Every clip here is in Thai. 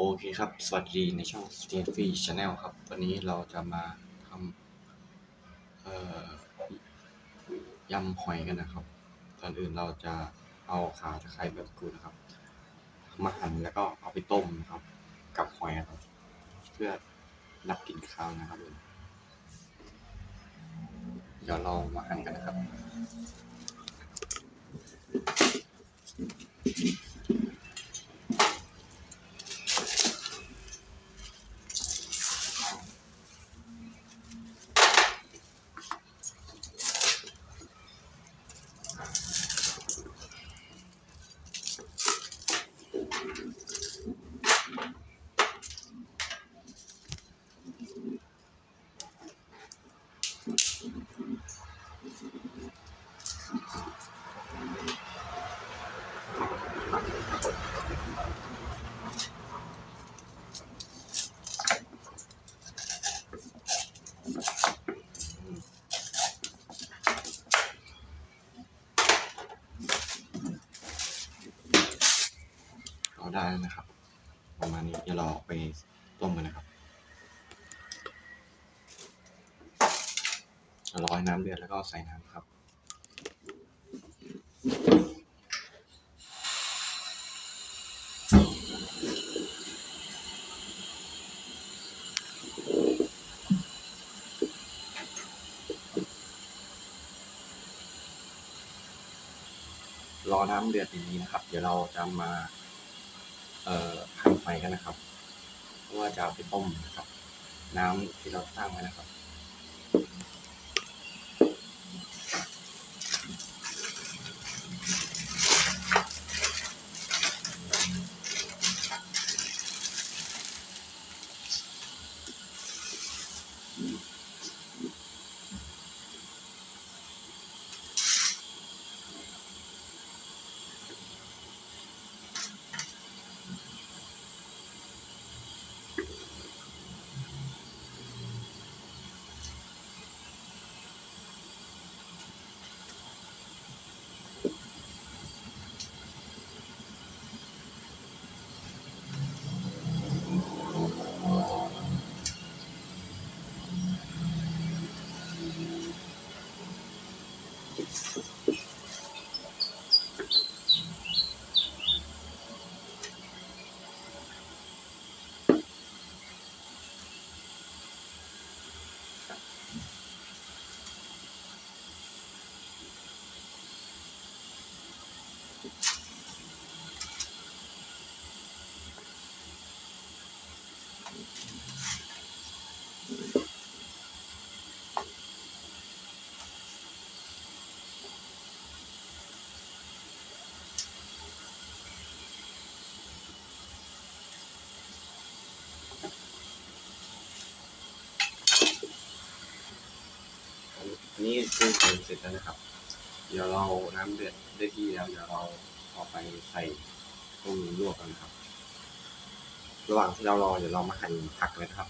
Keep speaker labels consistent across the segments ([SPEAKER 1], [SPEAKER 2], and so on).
[SPEAKER 1] โอเคครับ สวัสดีในช่อง s t a n f r e e Channel ครับ วันนี้เราจะมาทำยำหอยกันนะครับ ก่อนอื่นเราจะเอาขาตะไคร้แบบกูนะครับ มาหั่นแล้วก็เอาไปต้มนะครับ กับหอยครับ เพื่อดับกลิ่นคาวนะครับ เดี๋ยวเรามาหั่นกันนะครับ เราได้แล้วนะครับ ประมาณนี้เดี๋ยวเราเอาไปต้มกันนะครับเราร้ อยน้ำเดือดแล้วก็ใส่น้ำครับ รอน้ำเดือดอย่างนี้นะครับ เดี๋ยวเราจะมาเอ่อหั่นไฟกันนะครับ เพราะว่าจะเอาไปต้มนะครับ น้ำที่เราตั้งไว้นะครับ อั นนี้คือผงเสร็จแล้วนะครับ เดี๋ยวเราน้ำเดือดได้ที่แล้วเดี๋ยวเราเอาไปใส่ต้มลวกกันนะครับ ระหว่างที่เรารอเดี๋ยวเรามาหั่นผักเลยนะครับ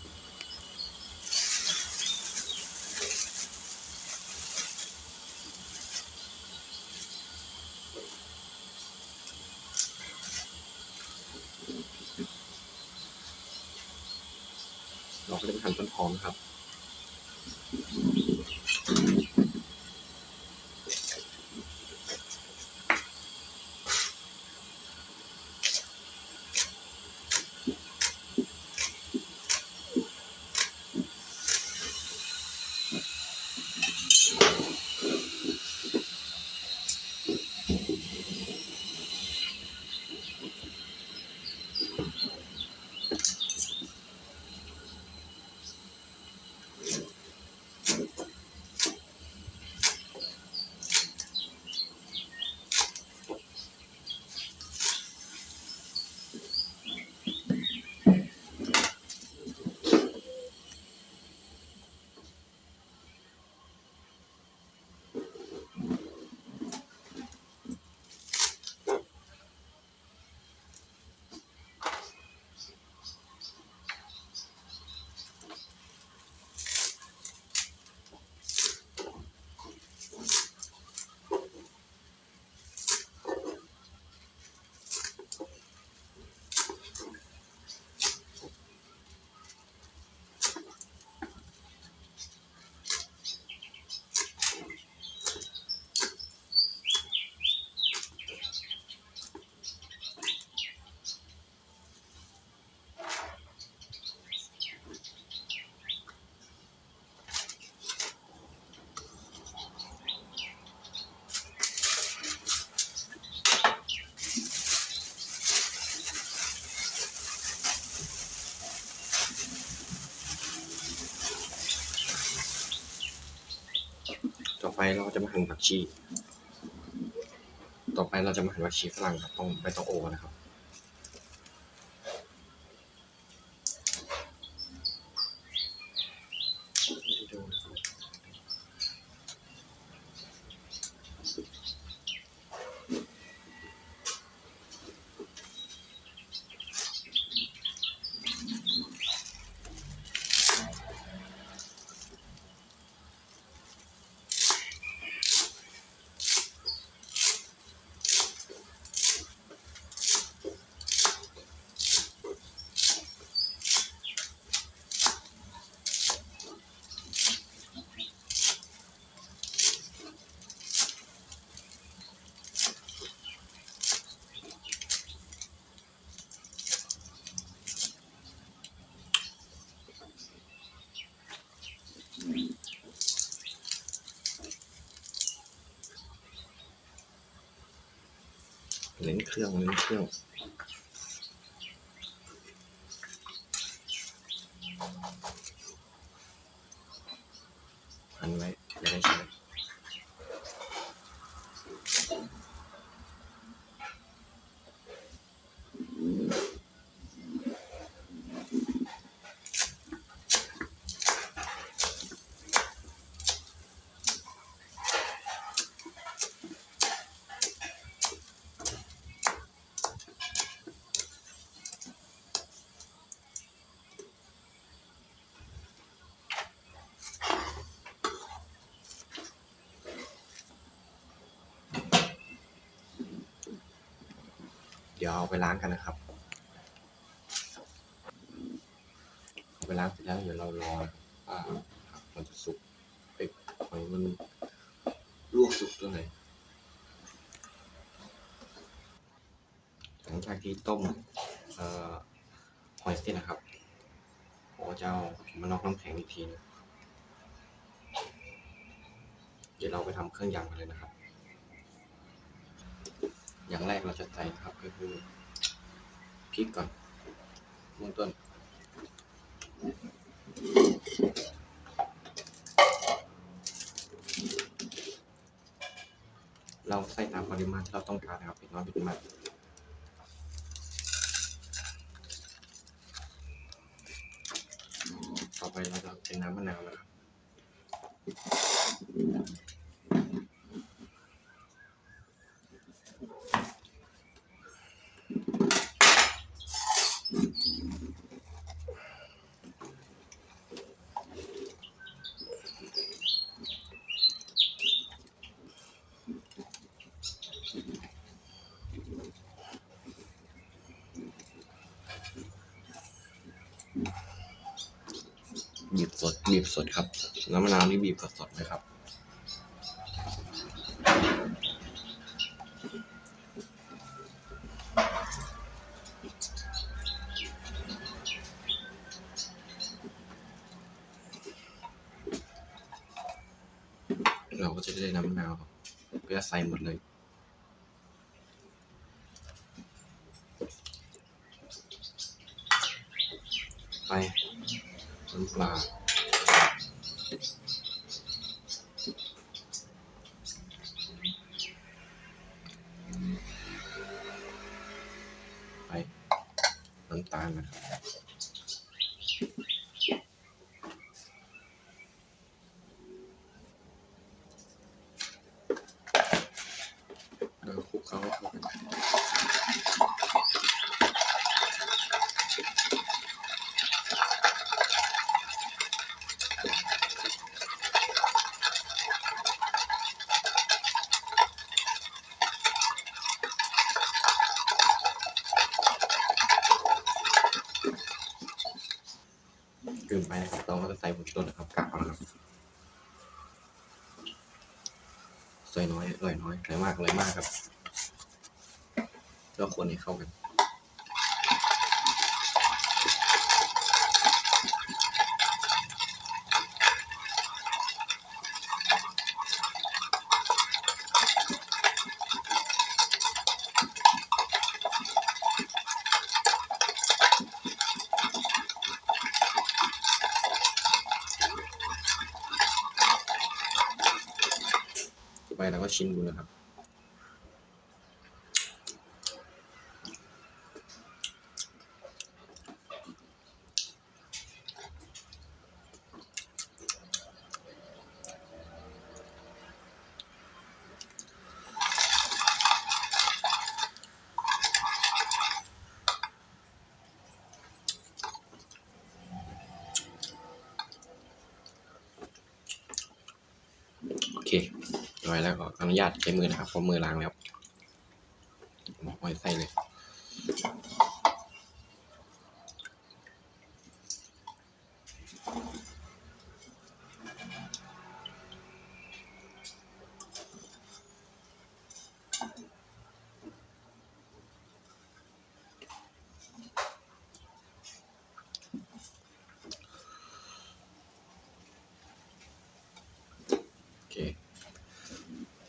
[SPEAKER 1] เราก็จะไปหั่นต้นหอมครับ เราจะมาหั่นผักชี ต่อไปเราจะมาหั่นผักชีฝรั่งครับต้องไม่ต้องโอนะครับ เน้นเครื่องเน้นเครื่อง ดี๋ยวเอาไปล้างกันนะครับเอาไปล้างเสร็จแล้วเดี๋ยวเรารอว่าผักมันจะสุกไอ้หอยมันลวกสุกตัวไหนหลังจากที่ต้มเอ่อหอยเสร็จนะครับผมจะเอามานอกน้ำแข็งอีกทีนึงเดี๋ยวเราไปทำเครื่องยำกันเลยนะครับ อย่างแรกเราจะใส่ครับก็คือพริกก่อนเบื้องต้นเราใส่ตามปริมาณที่เราต้องการนะครับเป็นน้อยเป็นมากต่อไปเราจะเป็นน้ำมะนาวนะครับ บี บสดบีบสดครับ น้ำมะนาวนี่บีบสดๆเลยครับเราก็จะได้น้ำมะนาวครับก็จะใส่หมดเลย ไปน้ำปลา ไป น้ำตาลนะครับ แล้วก็คลุกเคล้าเข้ากัน เกิ นไปนะครับเราก็จะใส่ผงชูรสนะครับกากเอานะครับใส่น้อยอร่อยน้อยอร่อยมากอร่อยมากครับแล้วคนให้เข้ากัน ชิมดูนะครับ โอเคเร้อยแล้วก็อนุญาตใช้มือนะครับเพราะมือล้างแล้วผมเอาไว้ใส่เลย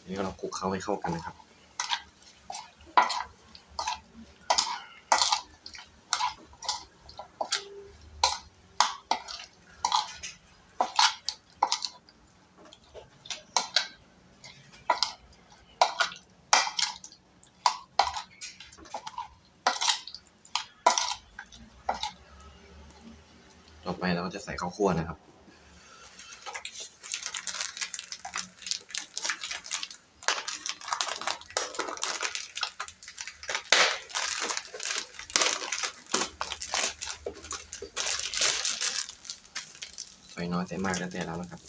[SPEAKER 1] นนี้ก็เราคลุกเคล้าให้เข้ากันนะครับต่อไปเราก็จะใส่ข้าวคั่วนะครับ ไฟน้อยแต่มากแล้วแต่เรานะครับ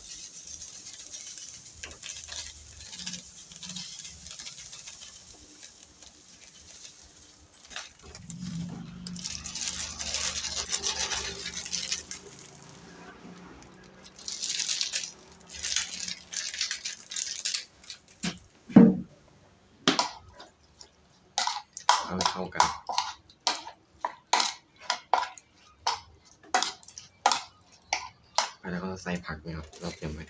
[SPEAKER 1] เอาให้เข้ากัน ไป แล้วก็ใส่ผักนะครับเราเตรียมไว้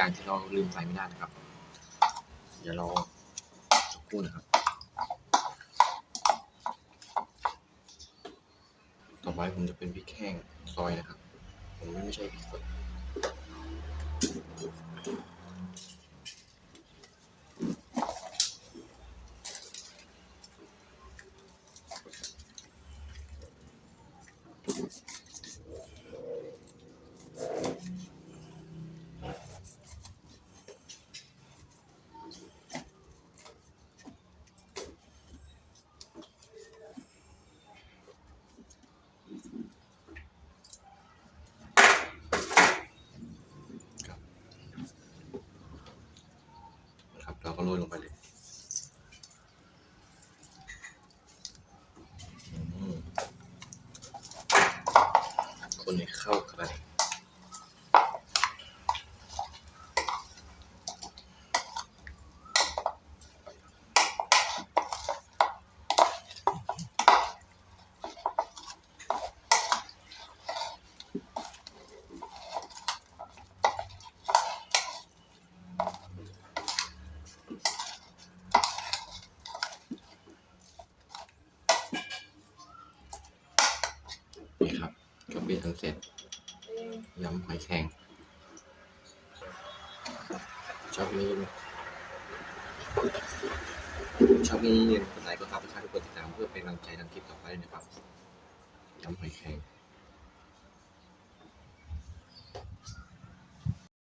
[SPEAKER 1] อย่างที่เราลืมใส่ไม่ได้นะครับ เดี๋ยวเราสักครู่นะครับ ต่อไปผมจะเป็นพริกแห้งซอยนะครับ ผมไม่ใช่พริกสด ครับ เราก็โรยลงไปเลยอืมคนให้เข้ากัน นี่ครับ ก็ เสร็จยำหอยแครงชอบนี้ชอบนี้กดไลค์กดซับสไครต์กดติดตามเพื่อเป็นกำลังใจทำคลิปต่อไปด้วยนะครับยำหอยแครง